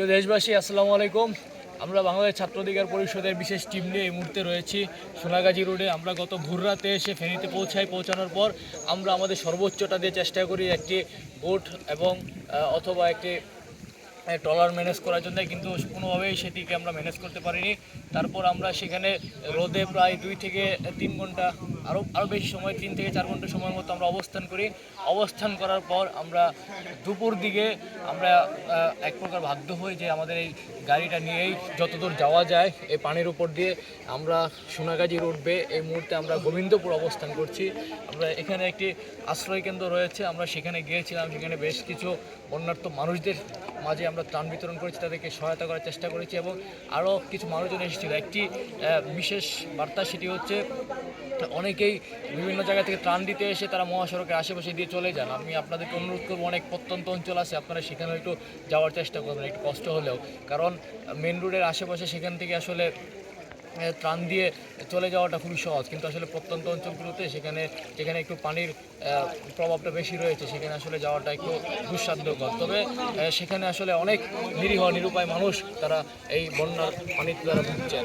প্রিয় দেশবাসী, আসসালামু আলাইকুম। আমরা বাংলাদেশ ছাত্র অধিকার পরিষদের বিশেষ টিম নিয়ে এই মুহূর্তে রয়েছি সোনাগাজী রোডে। আমরা গত ভোর রাতে এসে ফেনীতে পৌঁছাই। পৌঁছানোর পর আমরা আমাদের সর্বোচ্চটা দিয়ে চেষ্টা করি একটি বোট এবং অথবা একটি ট্রলার ম্যানেজ করার জন্য কিন্তু কোনোভাবেই সেটিকে আমরা ম্যানেজ করতে পারিনি। তারপর আমরা সেখানে রোদে প্রায় দুই থেকে তিন ঘণ্টা আরও আরও বেশি সময়, তিন থেকে চার ঘণ্টা সময়ের মতো আমরা অবস্থান করি। অবস্থান করার পর আমরা দুপুর দিকে আমরা এক প্রকার বাধ্য হই যে আমাদের এই গাড়িটা নিয়েই যতদূর যাওয়া যায়, এই পানির উপর দিয়ে আমরা সোনাগাজী রোড বে এই মুহূর্তে আমরা গোবিন্দপুর অবস্থান করছি। আমরা এখানে একটি আশ্রয় কেন্দ্র রয়েছে, আমরা সেখানে গিয়েছিলাম, সেখানে বেশ কিছু বন্যার্থ মানুষদের মাঝে আমরা ত্রাণ বিতরণ করেছি, তাদেরকে সহায়তা করার চেষ্টা করেছি এবং আরও কিছু মানুষজন এসেছিল। একটি বিশেষ বার্তা সেটি হচ্ছে, অনেকেই বিভিন্ন জায়গা থেকে ত্রাণ দিতে এসে তারা মহাসড়কের আশেপাশে দিয়ে চলে যান। আমি আপনাদেরকে অনুরোধ করব, অনেক প্রত্যন্ত অঞ্চল আছে, আপনারা সেখানে একটু যাওয়ার চেষ্টা করবেন, একটু কষ্ট হলেও। কারণ, মেন রোডের আশেপাশে সেখান থেকে আসলে ত্রাণ দিয়ে চলে যাওয়াটা খুবই সহজ। কিন্তু আসলে প্রত্যন্ত অঞ্চলগুলোতে সেখানে, যেখানে একটু পানির প্রভাবটা বেশি রয়েছে, সেখানে আসলে যাওয়াটা একটু দুঃসাধ্যকর। তবে সেখানে আসলে অনেক নিরীহ, নিরুপায় মানুষ তারা এই বন্যার পানিতে তারা ভুগছেন।